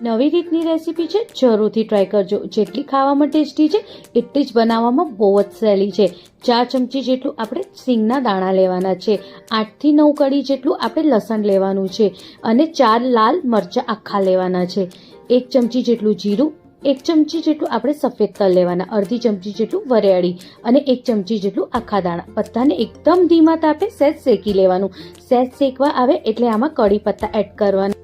નવી રીતની રેસીપી છે, જરૂરથી ટ્રાય કરજો. જેટલી ખાવામાં ટેસ્ટી છે, એટલી જ બનાવવામાં બહુ જ સહેલી છે. ચાર ચમચી જેટલું આપણે સિંગના દાણા લેવાના છે. આઠથી નવ કડી જેટલું આપણે લસણ લેવાનું છે. અને ચાર લાલ મરચાં આખા લેવાના છે. એક ચમચી જેટલું જીરું, એક ચમચી જેટલું આપણે સફેદ તલ લેવાના, અડધી ચમચી જેટલું વરિયાળી અને એક ચમચી જેટલું આખા દાણા. બધાને એકદમ ધીમા તાપે સહેજ શેકી લેવાનું. સહેજ શેકવા આવે એટલે આમાં કડી પત્તા એડ કરવાના.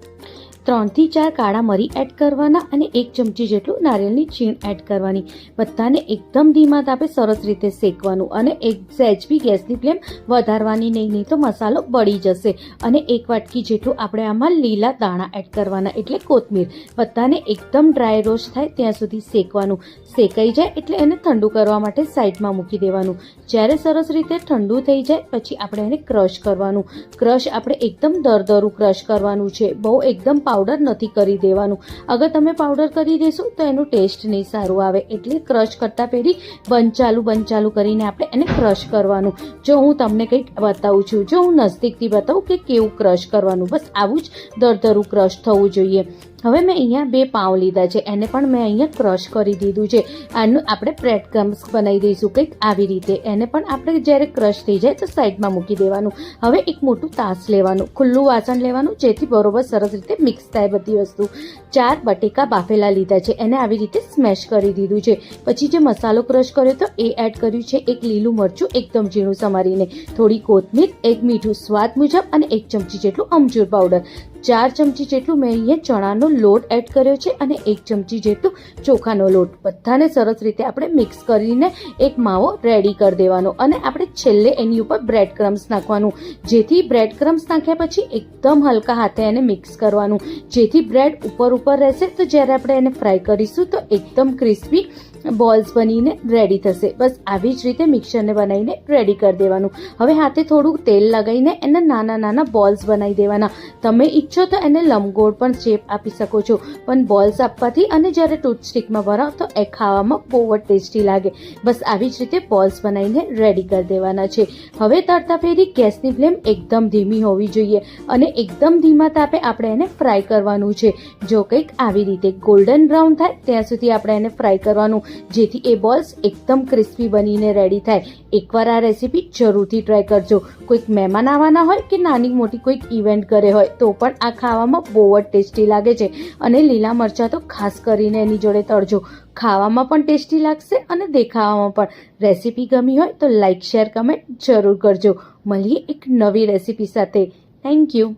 ત્રણથી ચાર કાળા મરી એડ કરવાના અને એક ચમચી જેટલું નારિયેળની છીણ એડ કરવાની. બધાને એકદમ ધીમા તાપે સરસ રીતે શેકવાનું અને એક સહેજ બી ગેસની ફ્લેમ વધારવાની નહીં નહીં તો મસાલો બળી જશે. અને એક વાટકી જેટલું આપણે આમાં લીલા દાણા એડ કરવાના, એટલે કોથમીર. બધાને એકદમ ડ્રાય રોસ્ટ થાય ત્યાં સુધી શેકવાનું. શેકાઈ જાય એટલે એને ઠંડુ કરવા માટે સાઈડમાં મૂકી દેવાનું. જ્યારે સરસ રીતે ઠંડુ થઈ જાય, પછી આપણે એને ક્રશ કરવાનું. ક્રશ આપણે એકદમ દરદરું ક્રશ કરવાનું છે. બહુ એકદમ પાવડર નથી કરી દેવાનું. અગર તમે પાવડર કરી દેશો, તો એનું ટેસ્ટ નહીં સારું આવે. એટલે ક્રશ કરતાં પહેલી બંધ ચાલુ બંધ ચાલુ કરીને આપણે એને ક્રશ કરવાનું. જો હું તમને કંઈક બતાવું છું, જો હું નજદીકથી બતાવું કે કેવું ક્રશ કરવાનું. બસ આવું જ દરદરું ક્રશ થવું જોઈએ. હવે મેં અહીંયા બે પાઉં લીધા છે, એને પણ મેં અહીંયા ક્રશ કરી દીધું છે. આનું આપણે બ્રેડ ક્રમ્સ બનાવી દઈશું, કંઈક આવી રીતે. એને પણ આપણે જ્યારે ક્રશ થઈ જાય તો સાઈડમાં મૂકી દેવાનું. હવે એક મોટું તાસ લેવાનું, ખુલ્લું વાસણ લેવાનું, જેથી બરોબર સરસ રીતે મિક્સ થાય બધી વસ્તુ. ચાર બટેકા બાફેલા લીધા છે, એને આવી રીતે સ્મેશ કરી દીધું છે. પછી જે મસાલો ક્રશ કર્યો તો એ એડ કર્યું છે, એક લીલું મરચું, એકદમ ઝીણું સમારીને. થોડી કોથમીર, એક મીઠું સ્વાદ મુજબ અને એક ચમચી જેટલું અમચૂર પાવડર ચાર ચમચી જેટલું મેં અહીંયા ચણાનો લોટ એડ કર્યો છે અને એક ચમચી જેટલું ચોખાનો લોટ. બધાને સરસ રીતે આપણે મિક્સ કરીને એક માવો રેડી કરી દેવાનો અને આપણે છેલ્લે એની ઉપર બ્રેડ ક્રમ્સ નાખવાનું. જેથી બ્રેડ ક્રમ્સ નાખ્યા પછી એકદમ હલકા હાથે એને મિક્સ કરવાનું. જેથી બ્રેડ ઉપર ઉપર રહેશે. તો જ્યારે આપણે એને ફ્રાય કરીશું તો એકદમ ક્રિસ્પી બોલ્સ બનીને રેડી થશે. બસ આવી જ રીતે મિક્સરને બનાવીને રેડી કરી દેવાનું. હવે હાથે થોડું તેલ લગાવીને એને નાના નાના બોલ્સ બનાવી દેવાના. તમે ઈચ્છો તો એને લંબગોળ પણ શેપ આપી શકો છો. પણ બોલ્સ આપવાથી અને જ્યારે ટૂથસ્ટિકમાં ભરાવ તો એ ખાવામાં બહુ જ ટેસ્ટી લાગે. બસ આવી જ રીતે બોલ્સ બનાવીને રેડી કરી દેવાના છે. હવે તરતા ફેરી ગેસની ફ્લેમ એકદમ ધીમી હોવી જોઈએ અને એકદમ ધીમા તાપે આપણે એને ફ્રાય કરવાનું છે. જો કંઈક આવી રીતે ગોલ્ડન બ્રાઉન થાય, ત્યાં સુધી આપણે એને ફ્રાય કરવાનું. જેથી એ બોલ્સ એકદમ ક્રિસ્પી બનીને રેડી થાય. એકવાર આ રેસીપી જરૂરથી ટ્રાય કરજો. કોઈક મહેમાન આવવાના હોય કે નાની મોટી કોઈક ઇવેન્ટ કરે હોય, તો પણ આ ખાવામાં બહુ જ ટેસ્ટી લાગે છે. અને લીલા મરચાં તો ખાસ કરીને એની જોડે તળજો. ખાવામાં પણ ટેસ્ટી લાગશે અને દેખાવામાં પણ. રેસીપી ગમી હોય તો લાઇક શેર કમેન્ટ જરૂર કરજો. મળીએ એક નવી રેસીપી સાથે. Thank you